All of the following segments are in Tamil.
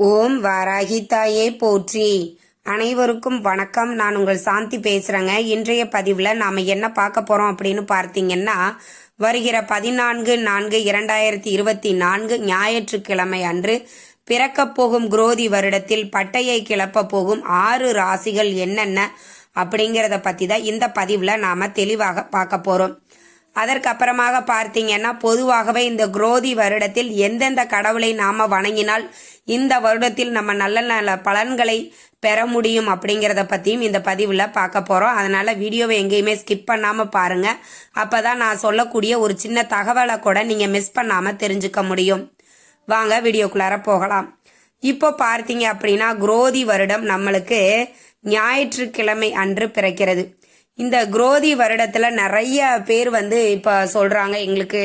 ஓம் வாராகிதாயே போற்றி. அனைவருக்கும் வணக்கம். நான் உங்கள் சாந்தி பேசுகிறேங்க இன்றைய பதிவில் நாம் என்ன பார்க்க போகிறோம் அப்படின்னு பார்த்தீங்கன்னா வருகிற பதினான்கு நான்கு இரண்டாயிரத்தி இருபத்தி நான்கு ஞாயிற்றுக்கிழமை அன்று பிறக்கப் போகும் குரோதி வருடத்தில் பட்டையை கிளப்ப போகும் ஆறு ராசிகள் என்னென்ன அப்படிங்கிறத பற்றி தான் இந்த பதிவில் நாம் தெளிவாக பார்க்க போகிறோம் அதற்கப்புறமாக பார்த்தீங்கன்னா பொதுவாகவே இந்த குரோதி வருடத்தில் எந்தெந்த கடவுளை நாம் வணங்கினால் இந்த வருடத்தில் நம்ம நல்ல நல்ல பலன்களை பெற முடியும் அப்படிங்கிறத பற்றியும் இந்த பதிவில் பார்க்க போகிறோம் அதனால் வீடியோவை எங்கேயுமே ஸ்கிப் பண்ணாமல் பாருங்கள் அப்போ தான் நான் சொல்லக்கூடிய ஒரு சின்ன தகவலை கூட நீங்கள் மிஸ் பண்ணாமல் தெரிஞ்சுக்க முடியும். வாங்க வீடியோக்குள்ளார போகலாம். இப்போ பார்த்தீங்க அப்படின்னா குரோதி வருடம் நம்மளுக்கு ஞாயிற்றுக்கிழமை அன்று பிறக்கிறது. இந்த குரோதி வருடத்துல நிறைய பேர் வந்து இப்ப சொல்றாங்க எங்களுக்கு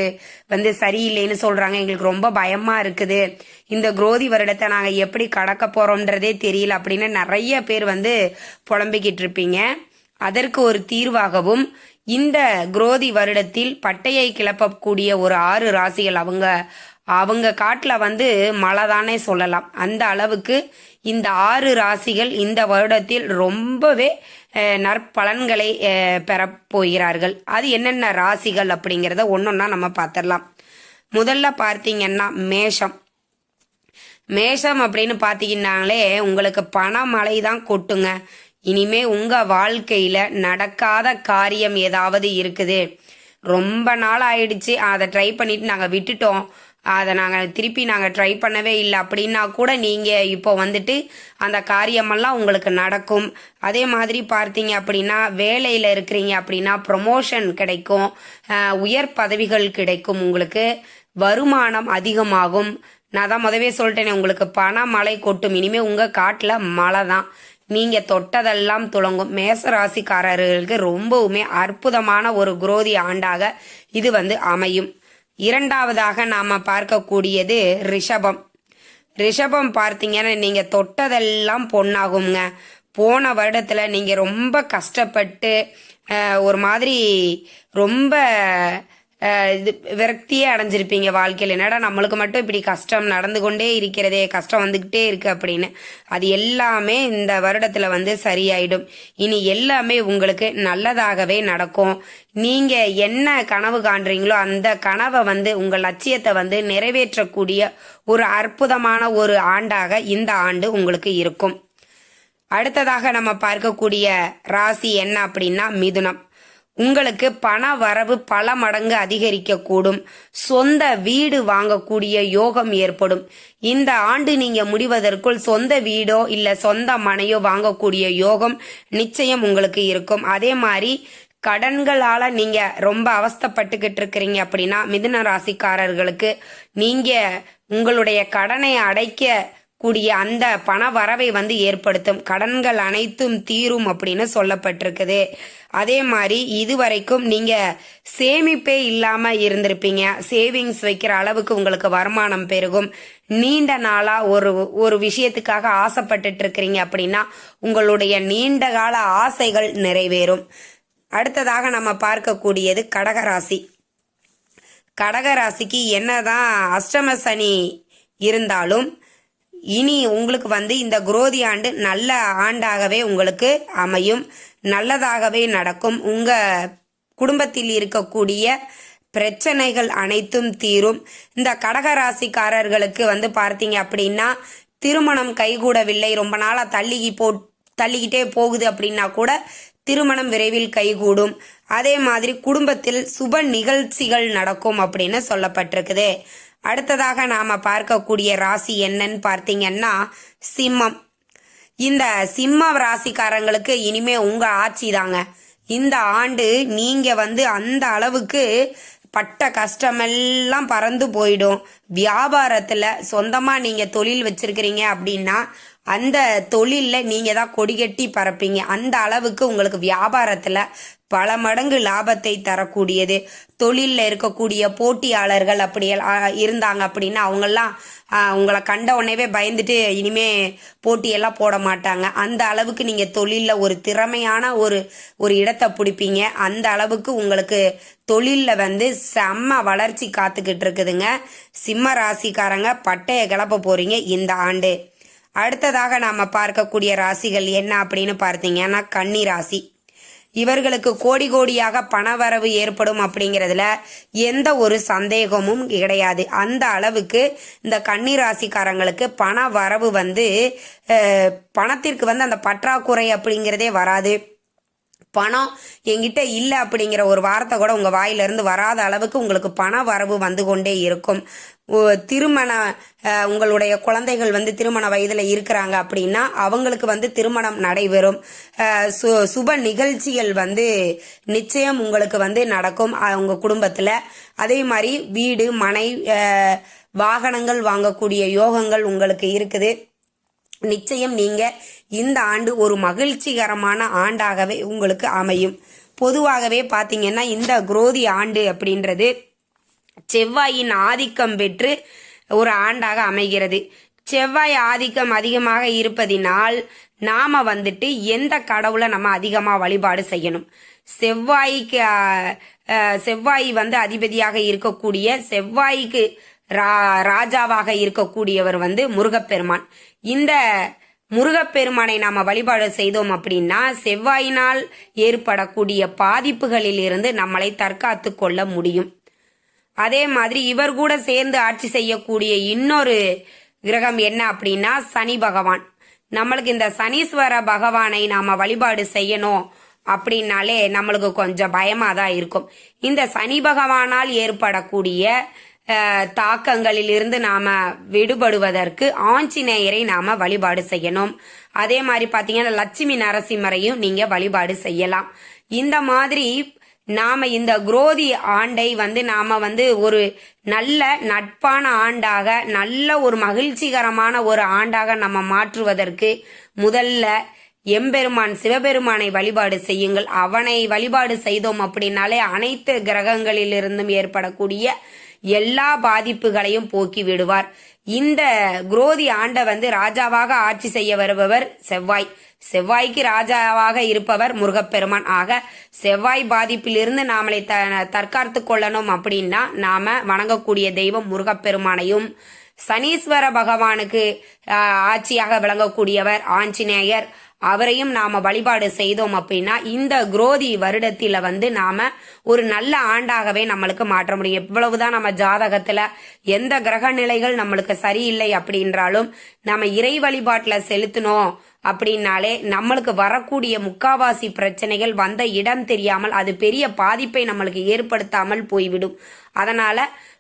வந்து சரியில்லைன்னு சொல்றாங்க எங்களுக்கு ரொம்ப பயமா இருக்குது. இந்த குரோதி வருடத்தை நாங்க எப்படி கடக்க போறோம்ன்றதே தெரியல அப்படின்னு நிறைய பேர் வந்து புலம்பிக்கிட்டு இருப்பீங்க. அதற்கு ஒரு தீர்வாகவும் இந்த குரோதி வருடத்தில் பட்டையை கிளப்பக்கூடிய ஒரு ஆறு ராசிகள் அவங்க அவங்க காட்டில் வந்து மழை தானே சொல்லலாம். அந்த அளவுக்கு இந்த ஆறு ராசிகள் இந்த வருடத்தில் ரொம்பவே நற்பலன்களை பெறப்போகிறார்கள். போகிறார்கள் அது என்னென்ன ராசிகள் அப்படிங்கிறத ஒன்றொன்னா நம்ம பார்த்துடலாம் முதல்ல பார்த்தீங்கன்னா மேஷம். மேஷம் அப்படின்னு பார்த்தீங்கன்னாலே உங்களுக்கு பணமழை தான் கொட்டுங்க. இனிமே உங்க வாழ்க்கையில நடக்காத காரியம் ஏதாவது இருக்குது. ரொம்ப நாள் ஆயிடுச்சு. அதை ட்ரை பண்ணிட்டு நாங்கள் விட்டுட்டோம். அதை நாங்கள் திருப்பி நாங்கள் ட்ரை பண்ணவே இல்லை. அப்படின்னா கூட நீங்கள் இப்போ வந்துட்டு அந்த காரியமெல்லாம் உங்களுக்கு நடக்கும். அதே மாதிரி பார்த்தீங்க அப்படின்னா வேலையில் இருக்கிறீங்க அப்படின்னா ப்ரொமோஷன் கிடைக்கும். உயர் பதவிகள் கிடைக்கும் உங்களுக்கு. வருமானம் அதிகமாகும். நான் தான் முதவே சொல்லிட்டேனே உங்களுக்கு பண மழை கொட்டும். இனிமேல் உங்கள் காட்டில் மழை தான். நீங்க தொட்டதெல்லாம் துளங்கும். மேச ராசிக்காரர்களுக்கு ரொம்பவுமே அற்புதமான ஒரு குரோதி ஆண்டாக இது வந்து அமையும். இரண்டாவதாக நாம பார்க்கக்கூடியது ரிஷபம். ரிஷபம் பார்த்தீங்கன்னா நீங்க தொட்டதெல்லாம் பொண்ணாகுங்க போன வருடத்துல நீங்க ரொம்ப கஷ்டப்பட்டு ஒரு மாதிரி ரொம்ப இது விரக்தியே அடைஞ்சிருப்பீங்க வாழ்க்கையில். என்னடா நம்மளுக்கு மட்டும் இப்படி கஷ்டம் நடந்து கொண்டே இருக்கிறதே கஷ்டம் வந்துக்கிட்டே இருக்கு அப்படின்னு. அது எல்லாமே இந்த வருடத்துல வந்து சரியாயிடும். இனி எல்லாமே உங்களுக்கு நல்லதாகவே நடக்கும். நீங்க என்ன கனவு காண்றீங்களோ அந்த கனவை வந்து உங்கள் லட்சியத்தை வந்து நிறைவேற்றக்கூடிய ஒரு அற்புதமான ஒரு ஆண்டாக இந்த ஆண்டு உங்களுக்கு இருக்கும். அடுத்ததாக நம்ம பார்க்கக்கூடிய ராசி என்ன அப்படின்னா மிதுனம். உங்களுக்கு பண வரவு பல மடங்கு அதிகரிக்கக்கூடும். சொந்த வீடு வாங்கக்கூடிய யோகம் ஏற்படும். இந்த ஆண்டு நீங்க முடிவதற்குள் சொந்த வீடோ இல்ல சொந்த மனையோ வாங்கக்கூடிய யோகம் நிச்சயம் உங்களுக்கு இருக்கும். அதே மாதிரி கடன்களால நீங்க ரொம்ப அவஸ்தைப்பட்டுக்கிட்டு இருக்கிறீங்க அப்படின்னா மிதுன ராசிக்காரர்களுக்கு நீங்க உங்களுடைய கடனை அடைக்க கூடிய அந்த பண வரவை வந்து ஏற்படுத்தும். கடன்கள் அனைத்தும் தீரும் அப்படின்னு சொல்லப்பட்டிருக்குது. அதே மாதிரி இதுவரைக்கும் நீங்க சேமிப்பே இல்லாம இருந்திருப்பீங்க. சேவிங்ஸ் வைக்கிற அளவுக்கு உங்களுக்கு வருமானம் பெருகும். நீண்ட நாளா ஒரு ஒரு விஷயத்துக்காக ஆசைப்பட்டுட்டு இருக்கிறீங்க அப்படின்னா உங்களுடைய நீண்ட கால ஆசைகள் நிறைவேறும். அடுத்ததாக நம்ம பார்க்கக்கூடியது கடகராசி. கடகராசிக்கு என்னதான் அஷ்டம சனி இருந்தாலும் இனி உங்களுக்கு வந்து இந்த குரோதி ஆண்டு நல்ல ஆண்டாகவே உங்களுக்கு அமையும். நல்லதாகவே நடக்கும். உங்க குடும்பத்தில் இருக்கக்கூடிய பிரச்சனைகள் அனைத்தும் தீரும். இந்த கடகராசிக்காரர்களுக்கு வந்து பார்த்தீங்க அப்படின்னா திருமணம் கைகூடவில்லை. ரொம்ப நாளாக தள்ளி போ தள்ளிக்கிட்டே போகுது அப்படின்னா கூட திருமணம் விரைவில் கைகூடும். அதே மாதிரி குடும்பத்தில் சுப நிகழ்ச்சிகள் நடக்கும் அப்படின்னு சொல்லப்பட்டிருக்குது. அடுத்ததாக நாம பார்க்கக்கூடிய ராசி என்னன்னு பார்த்தீங்கன்னா சிம்மம். இந்த சிம்ம ராசிக்காரங்களுக்கு இனிமே உங்க ஆட்சி தாங்க. இந்த ஆண்டு நீங்க வந்து அந்த அளவுக்கு பட்ட கஷ்டமெல்லாம் பறந்து போயிடும். வியாபாரத்துல சொந்தமா நீங்க தொழில் வச்சிருக்கிறீங்க அப்படின்னா அந்த தொழிலில் நீங்க தான் கொடிகட்டி பறப்பீங்க. அந்த அளவுக்கு உங்களுக்கு வியாபாரத்துல பல மடங்கு லாபத்தை தரக்கூடியது. தொழிலில் இருக்கக்கூடிய போட்டியாளர்கள் அப்படி எல்லாம் இருந்தாங்க அப்படின்னா அவங்கெல்லாம் உங்களை கண்ட உடனேவே பயந்துட்டு இனிமே போட்டியெல்லாம் போட மாட்டாங்க. அந்த அளவுக்கு நீங்கள் தொழிலில் ஒரு திறமையான ஒரு ஒரு இடத்தை பிடிப்பீங்க. அந்த அளவுக்கு உங்களுக்கு தொழிலில் வந்து செம்ம வளர்ச்சி காத்துக்கிட்டு இருக்குதுங்க சிம்ம ராசிக்காரங்க பட்டைய கிளப்ப போகிறீங்க இந்த ஆண்டு. அடுத்ததாக நாம் பார்க்கக்கூடிய ராசிகள் என்ன அப்படின்னு பார்த்தீங்கன்னா கன்னி ராசி. இவர்களுக்கு கோடி கோடியாக பணவரவு ஏற்படும் அப்படிங்கிறதுல எந்த ஒரு சந்தேகமும் கிடையாது. அந்த அளவுக்கு இந்த கன்னிராசிக்காரங்களுக்கு பண வரவு வந்து பணத்திற்கு வந்து அந்த பற்றாக்குறை அப்படிங்கிறதே வராது. பணம் என்கிட்ட இல்லை அப்படிங்கிற ஒரு வார்த்தை கூட உங்கள் வாயிலிருந்து வராத அளவுக்கு உங்களுக்கு பண வரவு வந்து கொண்டே இருக்கும். திருமண உங்களுடைய குழந்தைகள் வந்து திருமண வயதில் இருக்கிறாங்க அப்படின்னா அவங்களுக்கு வந்து திருமணம் நடைபெறும். சு சுப நிகழ்ச்சிகள் வந்து நிச்சயம் உங்களுக்கு வந்து நடக்கும் உங்கள் குடும்பத்தில். அதே மாதிரி வீடு மனை வாகனங்கள் வாங்கக்கூடிய யோகங்கள் உங்களுக்கு இருக்குது. நிச்சயம் நீங்க இந்த ஆண்டு ஒரு மகிழ்ச்சிகரமான ஆண்டாகவே உங்களுக்கு அமையும். பொதுவாகவே பாத்தீங்கன்னா இந்த குரோதி ஆண்டு அப்படின்றது செவ்வாயின் ஆதிக்கம் பெற்று ஒரு ஆண்டாக அமைகிறது. செவ்வாய் ஆதிக்கம் அதிகமாக இருப்பதினால் நாம வந்துட்டு எந்த கடவுளை நம்ம அதிகமாக வழிபாடு செய்யணும்? செவ்வாய்க்கு செவ்வாய் வந்து அதிபதியாக இருக்கக்கூடிய செவ்வாய்க்கு ராஜாவாக இருக்கக்கூடியவர் வந்து முருகப்பெருமான். இந்த முருகப்பெருமானை நாம வழிபாடு செய்தோம் அப்படின்னா செவ்வாயினால் ஏற்படக்கூடிய பாதிப்புகளில் இருந்து நம்மளை தற்காத்து கொள்ள முடியும். அதே மாதிரி இவர் கூட சேர்ந்து ஆட்சி செய்யக்கூடிய இன்னொரு கிரகம் என்ன அப்படின்னா சனி பகவான். நம்மளுக்கு இந்த சனீஸ்வர பகவானை நாம வழிபாடு செய்யணும் அப்படின்னாலே நம்மளுக்கு கொஞ்சம் பயமாக தான் இருக்கும். இந்த சனி பகவானால் ஏற்படக்கூடிய தாக்கங்களில் இருந்து நாம விடுபடுவதற்கு ஆஞ்சநேயரை நாம வழிபாடு செய்யணும். அதே மாதிரி பாத்தீங்கன்னா லட்சுமி நரசிம்மரையும் நீங்க வழிபாடு செய்யலாம். இந்த மாதிரி நாம இந்த குரோதி ஆண்டை வந்து நாம வந்து ஒரு நல்ல நட்பான ஆண்டாக நல்ல ஒரு மகிழ்ச்சிகரமான ஒரு ஆண்டாக நம்ம மாற்றுவதற்கு முதல்ல எம்பெருமான் சிவபெருமானை வழிபாடு செய்யுங்கள். அவனை வழிபாடு செய்தோம் அப்படின்னாலே அனைத்து கிரகங்களிலிருந்தும் ஏற்படக்கூடிய எல்லா பாதிப்புகளையும் போக்கி விடுவார். இந்த குரோதி ஆண்டை வந்து ராஜாவாக ஆட்சி செய்ய வருபவர் செவ்வாய். செவ்வாய்க்கு ராஜாவாக இருப்பவர் முருகப்பெருமான். ஆக செவ்வாய் பாதிப்பிலிருந்து நாமளை த தற்காத்து கொள்ளணும் அப்படின்னா நாம வணங்கக்கூடிய தெய்வம் முருகப்பெருமானையும் சனீஸ்வர பகவானுக்கு ஆட்சியாக விளங்கக்கூடியவர் ஆஞ்சநேயர். அவரையும் நாம வழிபாடு செய்தோம் அப்படின்னா இந்த குரோதி வருடத்தில வந்து நாம ஒரு நல்ல ஆண்டாகவே நம்மளுக்கு மாற்ற முடியும். எவ்வளவுதான் நம்ம ஜாதகத்துல எந்த கிரக நிலைகள் நம்மளுக்கு சரியில்லை அப்படின்றாலும் நம்ம இறை வழிபாட்டுல செலுத்தினோம் அப்படின்னாலே நம்மளுக்கு வரக்கூடிய முக்காவாசி பிரச்சனைகள் வந்த இடம் தெரியாமல் அது பெரிய பாதிப்பை நம்மளுக்கு ஏற்படுத்தாமல் போய்விடும். அதனால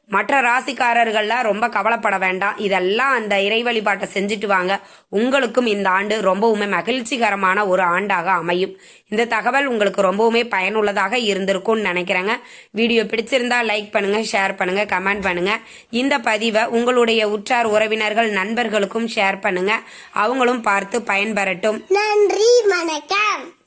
மற்ற ராசிக்காரர்கள்லாம் ரொம்ப கவலைப்பட வேண்டாம். இதெல்லாம் அந்த இறை வழிபாட்டை செஞ்சுட்டு வாங்க. உங்களுக்கும் இந்த ஆண்டு ரொம்பவுமே மகிழ்ச்சிகரமான ஒரு ஆண்டாக அமையும். இந்த தகவல் உங்களுக்கு ரொம்பவுமே பயனுள்ளதாக இருந்திருக்கும்னு நினைக்கிறேங்க. வீடியோ பிடிச்சிருந்தா லைக் பண்ணுங்க ஷேர் பண்ணுங்க கமெண்ட் பண்ணுங்க. இந்த பதிவை உங்களுடைய உற்றார் உறவினர்கள் நண்பர்களுக்கும் ஷேர் பண்ணுங்க. அவங்களும் பார்த்து பயன்பெறட்டும். நன்றி வணக்கம்.